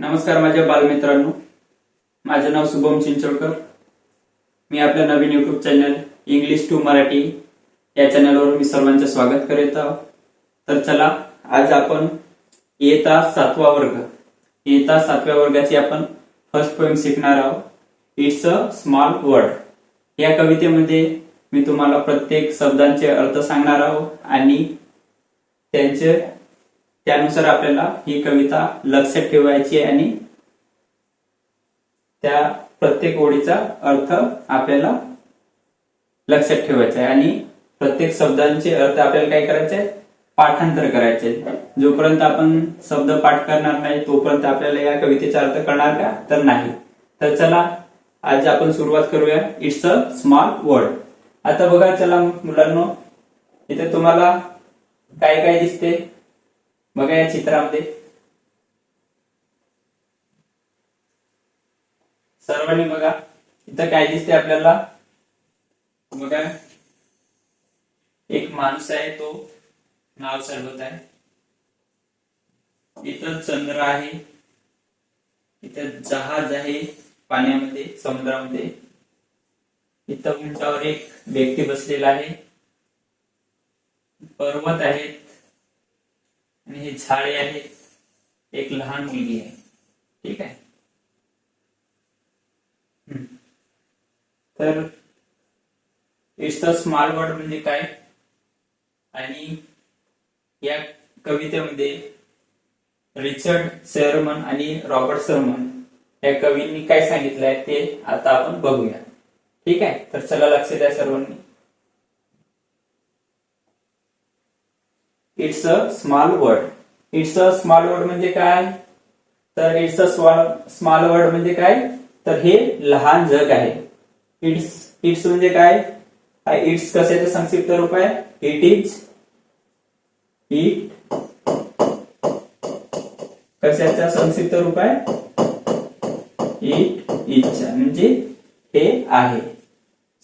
नमस्कार माझ्या बालमित्रांनो. माझं नाव शुभम चिंचोळकर. मी आपल्या नवीन YouTube channel English to Marathi या चॅनलवर मी सर्वांचे स्वागत करीत आहोत तर चला आज आपण इयत्ता सातवा वर्ग. इयत्ता सातव्या वर्गाची आपण फर्स्ट पोएम शिकणार आहोत इट्स अ स्मॉल वर्ड या कवितेमध्ये मी तुम्हाला प्रत्येक शब्दांचे अर्थ सांगणार आहोत आणि त्यांचे त्यानुसार आपल्याला ही कविता लक्षात ठेवायची आहे आणि त्या प्रत्येक ओळीचा अर्थ आपल्याला लक्षात ठेवायचा आहे. आणि प्रत्येक शब्दांचे अर्थ आपल्याला काय करायचे आहे? पाठांतर करायचे जोपर्यंत आपण शब्द पाठ करणार नाही तोपर्यंत आपल्याला या कवितेचा अर्थ करणार का? तर नाही. तर चला आज आपण सुरुवात करूया. इट्स अ स्मॉल वर्ड आता बघा चला मुलांनो इथे तुम्हाला काय काय दिसते? बघा या चित्रामध्ये. सर्वांनी बघा इथं काय दिसते आपल्याला? बघा. एक माणूस आहे तो नाव चालवत आहे. इथं चंद्र आहे. इथं जहाज आहे पाण्यामध्ये समुद्रामध्ये. इथं उंचावर एक व्यक्ती बसलेला आहे. पर्वत आहेत आणि हे झाडे आहे एक लहान मुलगी आहे. ठीक आहे? तर इट्स अ स्मॉल वर्ड म्हणजे काय? आणि या कवितेमध्ये रिचर्ड सेरमन आणि रॉबर्ट सरमन या कवींनी काय सांगितलंय ते आता आपण बघूया. ठीक आहे? तर चला लक्ष द्या सर्वांनी. It's a small word it's a small word म्हणजे काय? तर इट्स अ स्मॉल वर्ड म्हणजे काय? तर हे लहान जग आहे. इट्स इट्स म्हणजे काय? इट्स कशाचं संक्षिप्त रूप आहे? इट इज इट कशाचा संक्षिप्त रूप आहे? इट इच्छा म्हणजे हे आहे.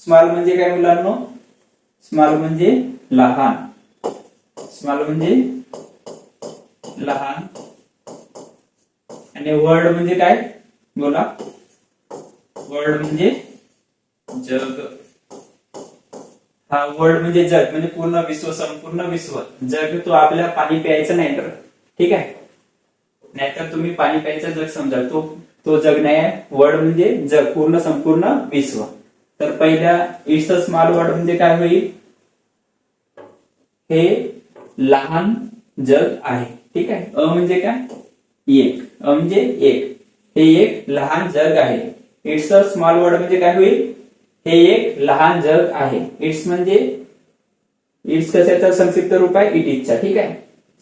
स्मॉल म्हणजे काय मुलांनो? स्मॉल म्हणजे लहान. स्मॉल म्हणजे? लहान. आणि वर्ड म्हणजे काय? बोला. वर्ड म्हणजे जग. हा वर्ड म्हणजे जग म्हणजे पूर्ण विश्व संपूर्ण विश्व. जग तो आपल्याला पाणी प्यायचं नाही तर. ठीक आहे? नाहीतर तुम्ही पाणी प्यायचं जग समजाल. तो तो जग नाही आहे. वर्ड म्हणजे जग पूर्ण संपूर्ण विश्व. तर पहिल्या इट्स अ स्मॉल वर्ड म्हणजे काय होईल? हे लहान जग आहे. ठीक आहे? अ म्हणजे काय? एक. अ म्हणजे एक. हे एक लहान जग आहे. इट्स अ स्मॉल वर्ड म्हणजे काय होईल? हे एक लहान जग आहे. इट्स म्हणजे इट्स कशाचा संक्षिप्त रूप आहे? इट इजचा ठीक आहे?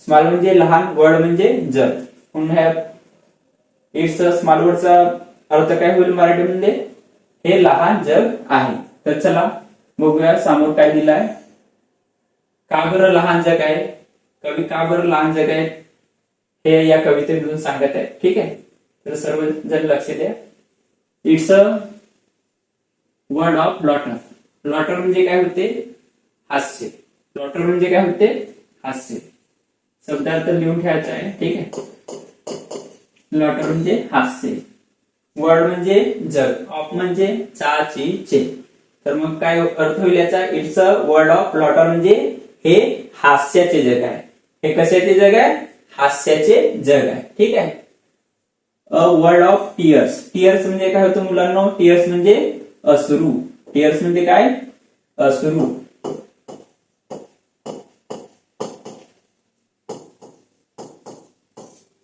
स्मॉल म्हणजे लहान वर्ड म्हणजे जग. पुन्हा इट्स अ स्मॉल वर्डचा अर्थ काय होईल मराठीमध्ये? हे लहान जग आहे. तर चला बघूया समोर काय दिलाय. का बरं लहान जग आहे? कवी का बरं लहान जग आहे? हे या कवितेमधून सांगत आहे ठीक आहे? तर सर्वजण लक्ष द्या. इट्स अ वर्ड ऑफ लॉटर लॉटर म्हणजे काय होते? हास्य. लॉटर म्हणजे काय होते? हास्य. शब्दार्थ लिहून ठेवायचा आहे. ठीक आहे? लॉटर म्हणजे हास्य. वर्ड म्हणजे जग. ऑफ म्हणजे चा ची चे. तर मग काय अर्थ होईल याचा? इट्स अ वर्ड ऑफ लॉटर म्हणजे हे हास्याचे जग आहे. हे कशाचे जग आहे? हास्याचे जग आहे. ठीक आहे? A word of tears tears म्हणजे काय होतं मुलांना? टिअर्स म्हणजे असुरू टिअर्स म्हणजे काय? असुरू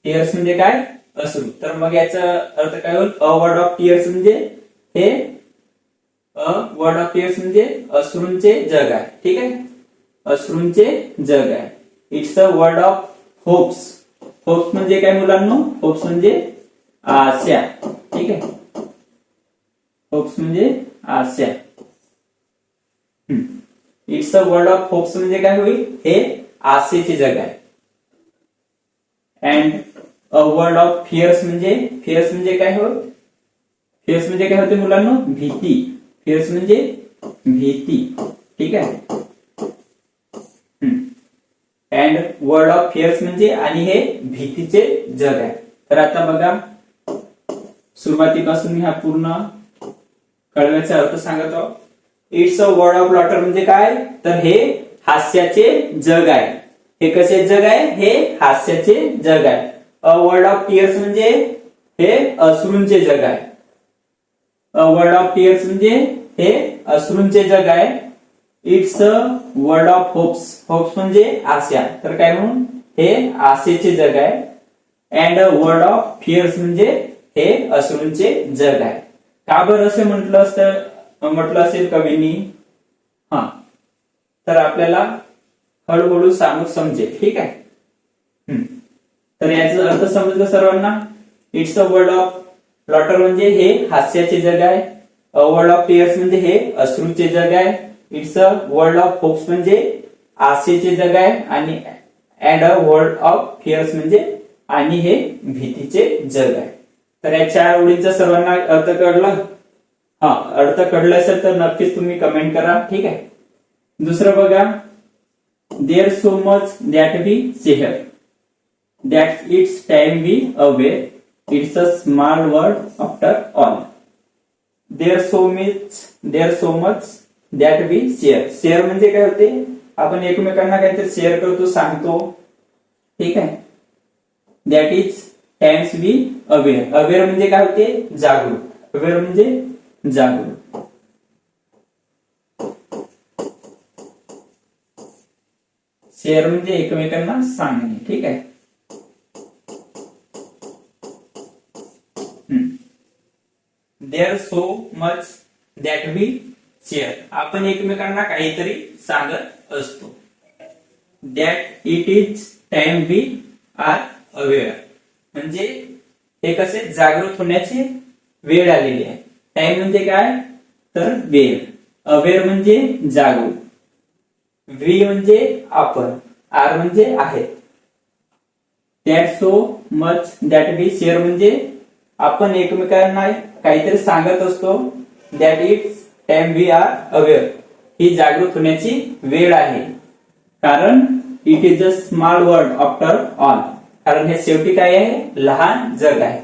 टिअर्स म्हणजे काय? असुरू तर मग याचा अर्थ काय होईल? अ वर्ड ऑफ टिअर्स म्हणजे हे? अ वर्ड ऑफ टिअर्स म्हणजे असुरूंचे जग आहे. ठीक आहे? अश्रूंचे जग आहे. It's a word of hopes hopes म्हणजे काय मुलांना? होप्स म्हणजे आशा. ठीक आहे? होप्स म्हणजे आशा. It's a word of hopes म्हणजे काय होईल? हे आशेचे जग आहे. And a word of fears म्हणजे फिअर्स म्हणजे काय हो फिअर्स म्हणजे काय होते मुलांना? भीती. फिअर्स म्हणजे भीती. ठीक आहे? अँड वर्ड ऑफ फिअर्स म्हणजे आणि हे भीतीचे जग आहे. तर आता बघा सुरुवातीपासून मी हा पूर्ण कळव्याचा अर्थ सांगत. आहोत इट्स अ वर्ड ऑफ लॉटर म्हणजे काय? तर हे हास्याचे जग आहे. हे कसे जग आहे? हे हास्याचे जग आहे. अ वर्ड ऑफ टीयर्स म्हणजे हे अश्रूंचे जग आहे. अ वर्ड ऑफ टीयर्स म्हणजे हे अश्रूंचे जग आहे. It's a word of hopes hopes म्हणजे आशा. तर काय म्हणून हे आशेचे जग आहे. And a word of fears म्हणजे हे अश्रूंचे जग आहे. का बरं असे म्हटलं असतं? म्हटलं असेल कवींनी? हा. तर आपल्याला हळूहळू सांगू समजेल. ठीक आहे? तर याचा अर्थ समजलं सर्वांना? इट्स अ वर्ड ऑफ लॉटर म्हणजे हे हास्याचे जग आहे. अ वर्ल्ड ऑफ टीयर्स म्हणजे हे अश्रूचे जग आहे. It's a world of hopes म्हणजे आशेचे जग आहे आणि and a world of fears म्हणजे आणि हे भीतीचे जग आहे. तर या चार ओळींचा सर्वांना अर्थ कळला? हा अर्थ कळला असेल तर नक्कीच तुम्ही कमेंट करा ठीक आहे? दुसरं बघा. There so much that B सेहर that it's time be away it's a small word after all there so much there so much that we share share म्हणजे काय होते? आपण एकमेकांना काहीतरी शेअर करतो, सांगतो. ठीक आहे? That is times we aware aware म्हणजे काय होते? जागरूक. अवेअर म्हणजे जागरूक. शेअर म्हणजे एकमेकांना सांगणे. ठीक आहे? There so much that we share आपण एकमेकांना काहीतरी सांगत असतो. That it is time we R aware म्हणजे हे कसे जागृत होण्याची वेळ आलेली आहे. टाइम म्हणजे काय? तर वेळ. अवेअर म्हणजे जागरूक वी म्हणजे आपण. आर म्हणजे आहे. That so much that we share म्हणजे आपण एकमेकांना काहीतरी सांगत असतो. That it's time we R aware ही जागृत होण्याची वेळ आहे. कारण it is a small world after all कारण हे शेवटी काय आहे? लहान जग आहे.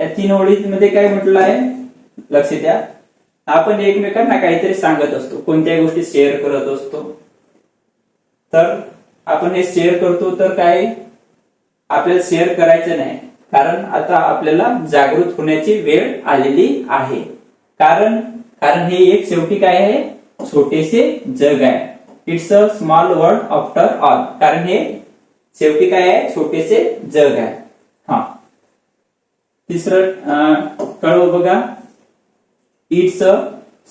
या तीन ओळींमध्ये काय म्हटलं आहे? लक्ष द्या. आपण एकमेकांना काहीतरी सांगत असतो. कोणत्याही गोष्टी शेअर करत असतो. तर आपण हे शेअर करतो तर काय? आपल्याला शेअर करायचं नाही. कारण आता आपल्याला जागृत होण्याची वेळ आलेली आहे. कारण कारण हे एक शेवटी काय आहे? छोटेसे जग आहे. It's a small world after all कारण हे शेवटी काय आहे? छोटेसे जग आहे. हा. तिसरं कळव बघा. It's a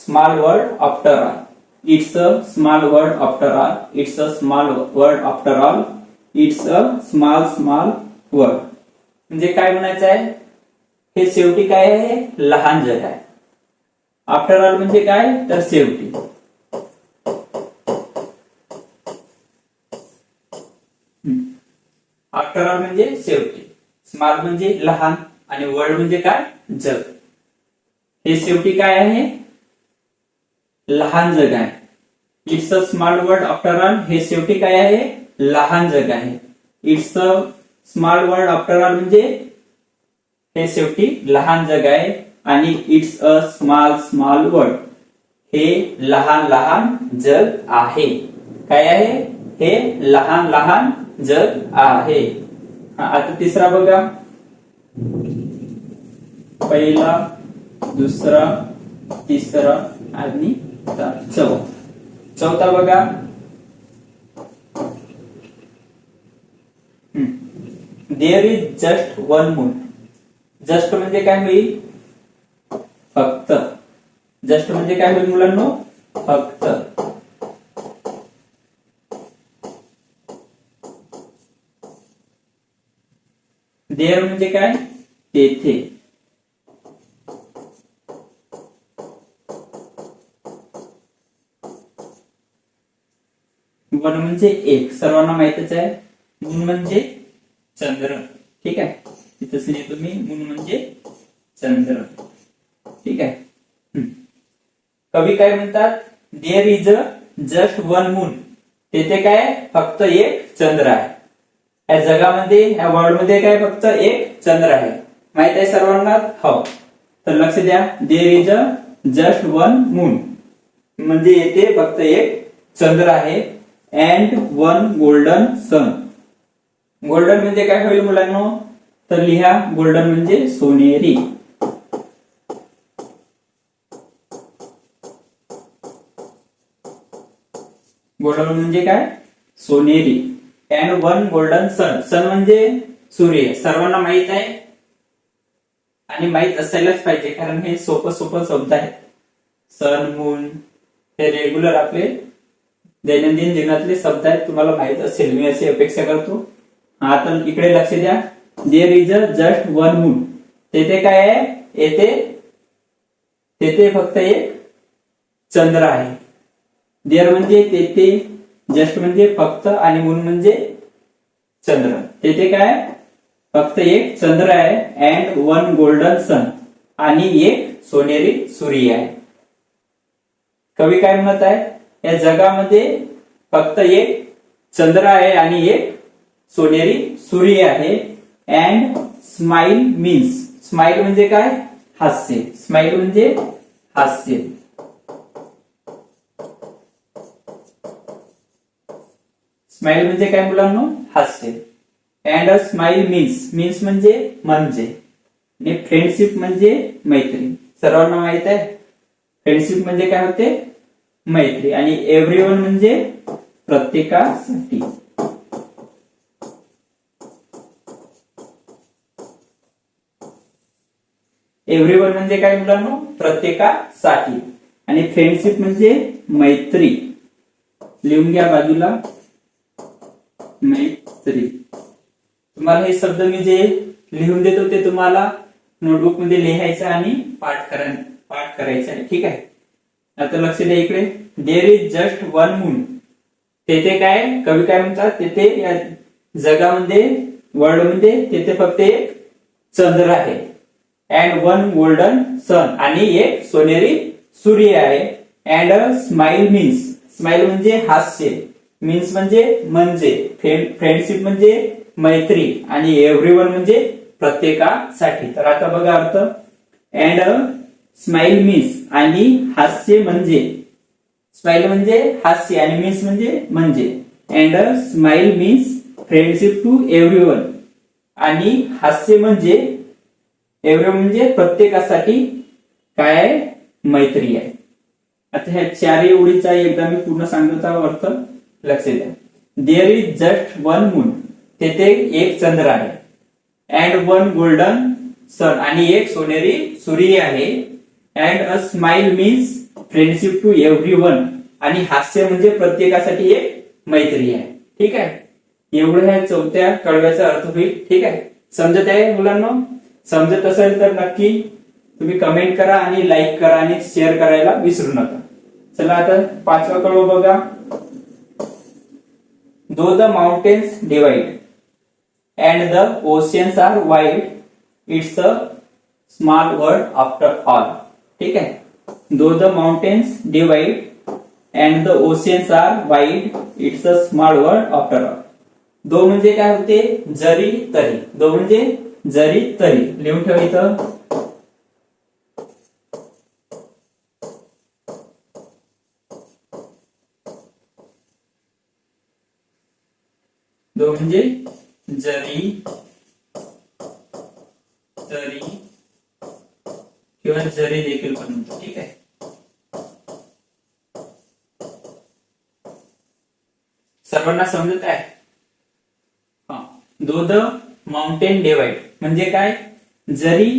small world after all it's a small world after all it's a small world after all it's a small small world म्हणजे काय म्हणायचं आहे? हे शेवटी काय आहे? लहान जग आहे. आफ्टर ऑल म्हणजे काय? तर शेवटी आफ्टर ऑल म्हणजे शेवटी स्मॉल म्हणजे लहान आणि वर्ल्ड म्हणजे काय? जग. हे शेवटी काय आहे? लहान जग आहे. It's a small world after all हे शेवटी काय आहे? लहान जग आहे. It's a small world after all म्हणजे हे शेवटी लहान जग आहे. आणि it's a small small world हे लहान लहान जग आहे. काय आहे? हे लहान लहान जग आहे. आता तिसरा बघा. पहिला दुसरा तिसरा आणि चौथा. चौथा बघा. There is just one moon just म्हणजे काय होईल? जस्ट म्हणजे काय होईल मुलांनो? फक्त देअर म्हणजे काय? तेथे. वन म्हणजे एक सर्वांना माहितच आहे. मून म्हणजे चंद्र. ठीक आहे? तिथं तुम्ही मून म्हणजे चंद्र. ठीक आहे? कवी काय म्हणतात? There is a just one moon तेथे काय? फक्त एक चंद्र आहे. या जगामध्ये या वर्ल्डमध्ये काय फक्त एक चंद्र आहे? माहीत आहे सर्वांना? हो. तर लक्ष द्या. There is a just one moon म्हणजे येथे फक्त एक चंद्र आहे and one golden sun golden म्हणजे काय होईल मुलांना? तर लिहा गोल्डन म्हणजे सोनेरी. गोल्डन म्हणजे काय? सोनेरी. अँड वन गोल्डन सन सन म्हणजे सूर्य. सर्वांना माहीत आहे? आणि माहीत असायलाच पाहिजे कारण हे सोपं सोपं शब्द आहेत. सन मून हे रेग्युलर आपले दैनंदिन जीवनातले शब्द आहेत. तुम्हाला माहीत असेल. मी अशी अपेक्षा करतो. आता इकडे लक्ष द्या. There is a just one moon तेथे काय आहे? येथे तेथे फक्त एक चंद्र आहे. देर म्हणजे तेथे जस्ट म्हणजे फक्त आणि मून म्हणजे चंद्र. तेथे काय? फक्त एक चंद्र आहे अँड वन गोल्डन सन आणि एक सोनेरी सूर्य आहे. कवी काय म्हणत आहे या जगामध्ये फक्त एक चंद्र आहे आणि एक सोनेरी सूर्य आहे. अँड स्माइल मीन्स स्माइल म्हणजे काय? हास्य. स्माइल म्हणजे हास्य. स्माइल म्हणजे काय मुलांना? हास्य. And a smile means means म्हणजे म्हणजे. आणि फ्रेंडशिप म्हणजे मैत्री. सर्वांना माहीत आहे? फ्रेंडशिप म्हणजे काय होते? मैत्री. आणि एव्हरीवन म्हणजे प्रत्येकासाठी. एव्हरीवन म्हणजे काय मुलांनो? प्रत्येकासाठी. आणि फ्रेंडशिप म्हणजे मैत्री. लिहून घ्या बाजूला. मैत्री तुम्हाला हे शब्द मी जे लिहून देतो ते तुम्हाला नोटबुकमध्ये लिहायचं आणि पाठ करा पाठ करायचं आहे. ठीक आहे? आता लक्ष द्या इकडे. There is just one moon तेथे काय? कवी काय म्हणतात? तेथे या जगामध्ये वर्ल्डमध्ये तेथे फक्त एक चंद्र आहे. अँड वन गोल्डन सन आणि एक सोनेरी सूर्य आहे. And a smile means smile म्हणजे हास्य. मीन्स म्हणजे म्हणजे. फ्रेंडशिप म्हणजे मैत्री आणि एव्हरीवन म्हणजे प्रत्येकासाठी. तर आता बघा अर्थ. अँड स्माइल मीन्स आणि हास्य म्हणजे. स्माइल म्हणजे हास्य आणि मीन्स म्हणजे म्हणजे. And smile means friendship to everyone आणि हास्य म्हणजे एव्हरीवन म्हणजे प्रत्येकासाठी काय? आहे मैत्री आहे. आता ह्या चारही ओळीचा एकदा मी पूर्ण सांगत आहोत अर्थ. लक्ष द्या there is just one moon तेथे एक चंद्र आहे. अँड वन गोल्डन सन आणि एक सोनेरी सूर्य आहे. And a smile means friendship to every one आणि हास्य म्हणजे प्रत्येकासाठी एक मैत्री आहे. ठीक आहे? एवढं ह्या चौथ्या कडव्याचा अर्थ होईल. ठीक आहे? समजत आहे मुलांना? समजत असेल तर नक्की तुम्ही कमेंट करा आणि लाईक करा आणि शेअर करायला विसरू नका. चला आता पाचवा कडवं बघा. दो the mountains divide and the oceans R wide it's a small word after all ठीक आहे दो the mountains divide and the oceans R wide it's a small world after all दो म्हणजे काय होते? जरी तरी. दो म्हणजे जरी तरी. लिहून ठेवायचं दो म्हणजे जरी तरी किंवा जरी देखील पण म्हणतो ठीक आहे? सर्वांना समजत आहे दो द माउंटेन डिवाइड. म्हणजे काय? जरी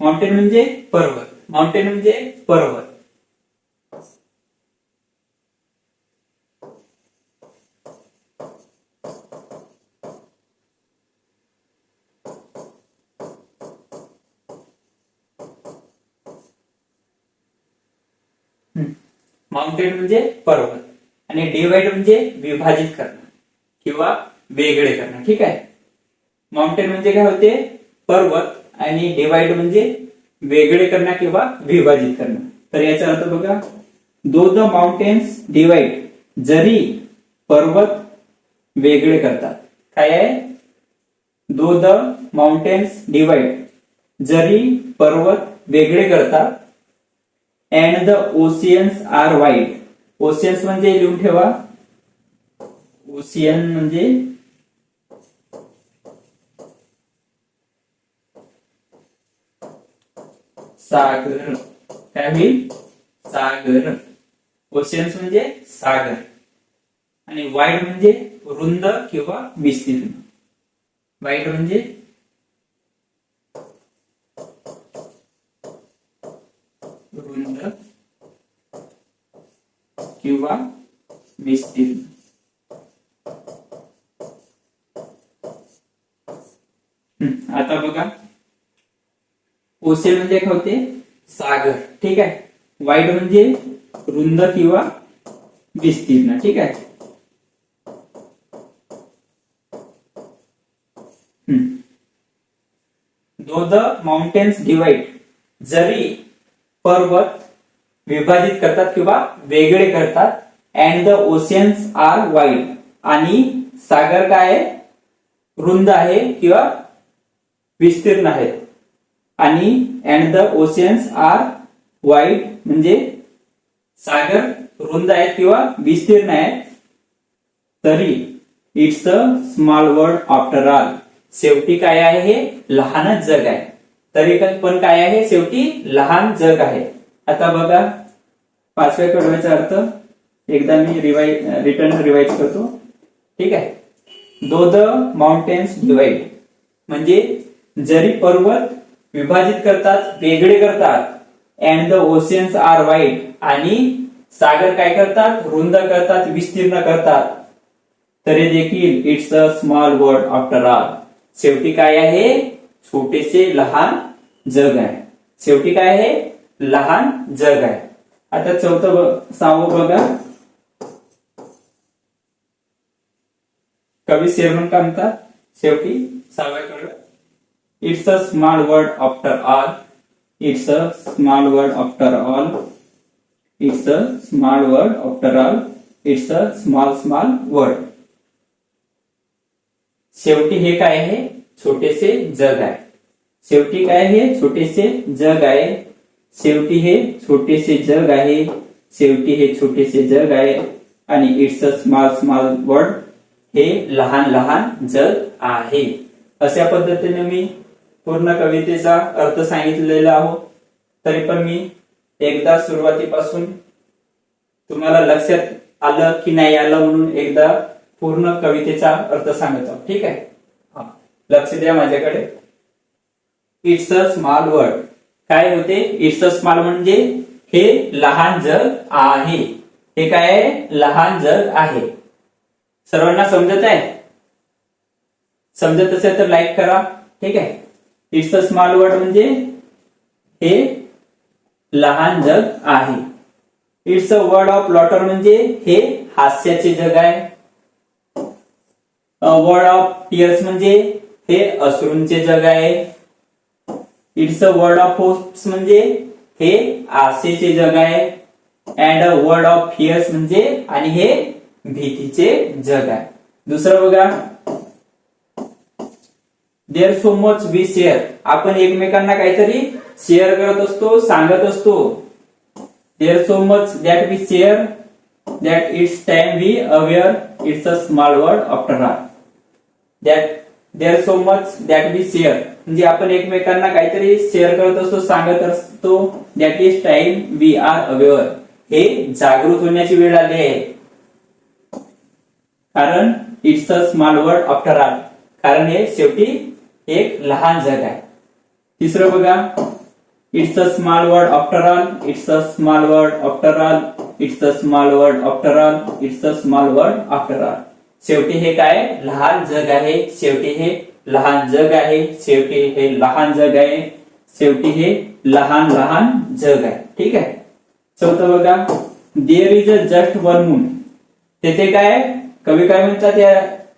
माउंटेन म्हणजे पर्वत. माउंटेन म्हणजे पर्वत. माउंटेन म्हणजे पर्वत. आणि डिवाइड म्हणजे विभाजित करणं. किंवा वेगळे करणं. ठीक आहे? माउंटेन म्हणजे काय होते? पर्वत. आणि डिवाइड म्हणजे वेगळे करणं किंवा विभाजित करणं. तर याचा अर्थ बघा. दो द माउंटेन्स डिवाइड जरी पर्वत वेगळे करतात. काय आहे? दो द माउंटेन्स डिवाइड जरी पर्वत वेगळे करतात and the oceans are wide oceans म्हणजे लिहून ठेवा. ओशियन म्हणजे सागर. काय होईल? सागर. ओशियन्स म्हणजे सागर. आणि वाईड म्हणजे रुंद किंवा विस्तीर्ण. वाईड म्हणजे किंवा विस्तीर्ण हम्म, आता बघा. ओसेल म्हणजे काय होते? सागर. ठीक आहे? वाईड म्हणजे रुंद किंवा विस्तीर्ण. ठीक आहे? दो द माउंटेन्स डिवाइड जरी पर्वत विभाजित करतात किंवा वेगळे करतात. And the oceans R wide आणि सागर काय आहे? रुंद आहे किंवा विस्तीर्ण आहे. आणि and the oceans R wide म्हणजे सागर रुंद आहेत किंवा विस्तीर्ण आहेत तरी it's a small world after all शेवटी काय आहे हे? लहानच जग आहे. तरी पण- पण काय आहे? शेवटी लहान जग आहे. आता बघा पाचव्या कडव्याचा अर्थ एकदा मी रिवाई रिटर्न रिवाईज करतो. ठीक आहे? दो द माउंटेन्स डिवाइड म्हणजे जरी पर्वत विभाजित करतात वेगळे करतात and the oceans R wide आणि सागर काय करतात? रुंद करतात विस्तीर्ण करतात. तरी देखील it's a small world after all शेवटी काय आहे? छोटेसे लहान जग आहे. शेवटी काय आहे? लहान जग आहे. आता चौथं सांगू सहावं बघा. कवी सेवन काय म्हणतात शेवटी सहाव्याकडे it's a small word after all it's a small word after all it's a small word after all it's a small small word शेवटी हे काय आहे? छोटेसे जग आहे. शेवटी काय हे छोटेसे जग आहे. शेवटी हे छोटेसे जग आहे. शेवटी हे छोटेसे जग आहे. आणि it's a small small word हे लहान लहान जग आहे. अशा पद्धतीने मी पूर्ण कवितेचा अर्थ सांगितलेला आहोत तरी पण मी एकदा सुरुवातीपासून तुम्हाला लक्षात आलं की नाही आलं म्हणून एकदा पूर्ण कवितेचा अर्थ सांगतो ठीक आहे? लक्ष द्या माझ्याकडे. इट्स अ स्मॉल वर्ड काय होते? इट्स अ स्मॉल म्हणजे हे लहान जग आहे. हे काय आहे? लहान जग आहे. सर्वांना समजत आहे? समजत असेल तर लाईक करा. ठीक आहे? इट्स अ स्मॉल वर्ड म्हणजे हे लहान जग आहे. इट्स अ वर्ड ऑफ लॉटर म्हणजे हे हास्याचे जग आहे. वर्ड ऑफ टिअर्स म्हणजे हे अश्रूंचे जग आहे. It's a word of hopes म्हणजे हे आशेचे जग आहे. And a word of fears म्हणजे आणि हे भीतीचे जग आहे. दुसरं बघा. There so much we share आपण एकमेकांना काहीतरी शेअर करत असतो सांगत असतो. There so much that we share that it's time we aware it's a small word after R that there so much that we share म्हणजे आपण एकमेकांना काहीतरी शेअर करत असतो सांगत असतो. That is time we R aware हे जागृत होण्याची वेळ आली आहे. कारण it's a small word after all कारण हे शेवटी एक लहान जग आहे. तिसरं बघा. It's a small word after all it's a small word after all it's a small word after all it's a small word after all शेवटी हे काय? लहान जग आहे. शेवटी हे लहान जग आहे. शेवटी हे लहान जग आहे. शेवटी हे लहान लहान जग आहे. ठीक आहे? चौथं बघा there is a just one moon तेथे काय? कवी काय म्हणतात या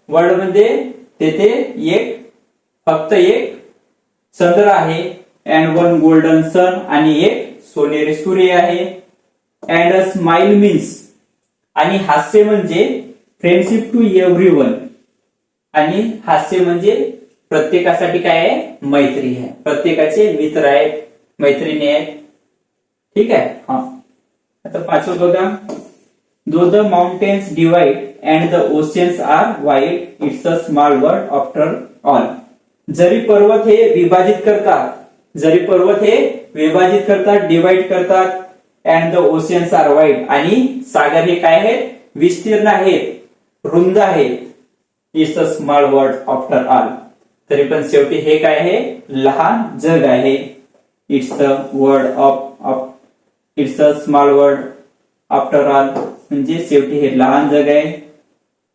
वर्डमध्ये तेथे एक फक्त एक चंद्र आहे अँड वन गोल्डन सन आणि एक सोनेरी सूर्य आहे. अँड अ स्माइल मीन्स आणि हास्य म्हणजे फ्रेंडशिप टू एव्हरी वन आणि हास्य म्हणजे प्रत्येकासाठी काय आहे? मैत्री आहे. प्रत्येकाचे मित्र आहेत मैत्रिणी आहेत. ठीक आहे? हा. आता पाचवं बघा. दो the mountains divide and the oceans R wide it's a small word after all जरी पर्वत हे विभाजित करतात जरी पर्वत हे विभाजित करतात डिवाइड करतात and the oceans R wide आणि सागर हे काय आहेत? विस्तीर्ण आहेत. रुंद आहे. It's a small word after all तरी पण शेवटी हे काय आहे? लहान जग आहे. It's a word of it's a small word after all म्हणजे शेवटी हे लहान जग आहे.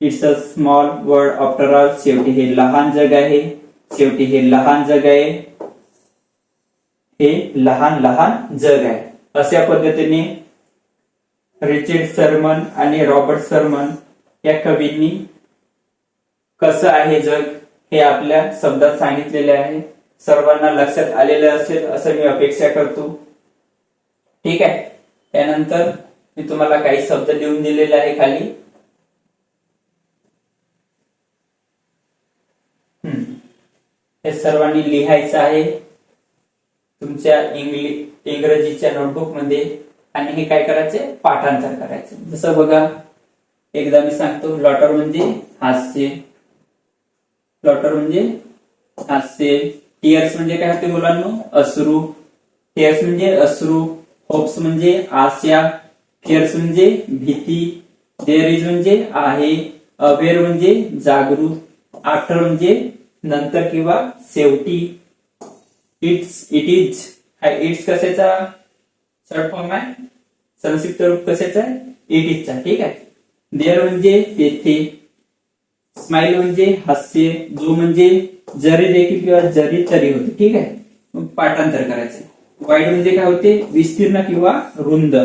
It's a small word after all शेवटी हे लहान जग आहे. शेवटी हे लहान जग आहे. हे लहान लहान जग आहे. अशा पद्धतीने रिचर्ड सरमन आणि रॉबर्ट सरमन या कवींनी कसं आहे जग हे आपल्या शब्दात सांगितलेले आहे. सर्वांना लक्षात आलेलं असेल असं मी अपेक्षा करतो. ठीक आहे? त्यानंतर मी तुम्हाला काही शब्द लिहून दिलेले आहे खाली. हम्म. हे सर्वांनी लिहायचं आहे. तुमच्या इंग्लिश इंग्रजीच्या नोटबुकमध्ये. आणि हे काय करायचे पाठांतर करायचे जसं बघा एकदा मी सांगतो लॉटर म्हणजे हास्य. लॉटर म्हणजे हास्य. टिअर्स म्हणजे काय होते मुलांनो? अश्रू. टिअर्स म्हणजे अश्रू. होप्स म्हणजे आशा. फिअर्स म्हणजे भीती. देअर इज म्हणजे आहे. अवेअर म्हणजे जागृत. आफ्टर म्हणजे नंतर किंवा शेवटी. इट्स इट इज हा इट्स कशाचा? शॉर्ट फॉर्म आहे. संक्षिप्त रूप कशाचा? आहे इट इजचा ठीक आहे? देअर म्हणजे तेथे स्माइल म्हणजे हास्य जो म्हणजे जरी देखील किंवा जरी तरी होते ठीक आहे? पाठांतर करायचं वाईट म्हणजे काय होते? विस्तीर्ण किंवा रुंद.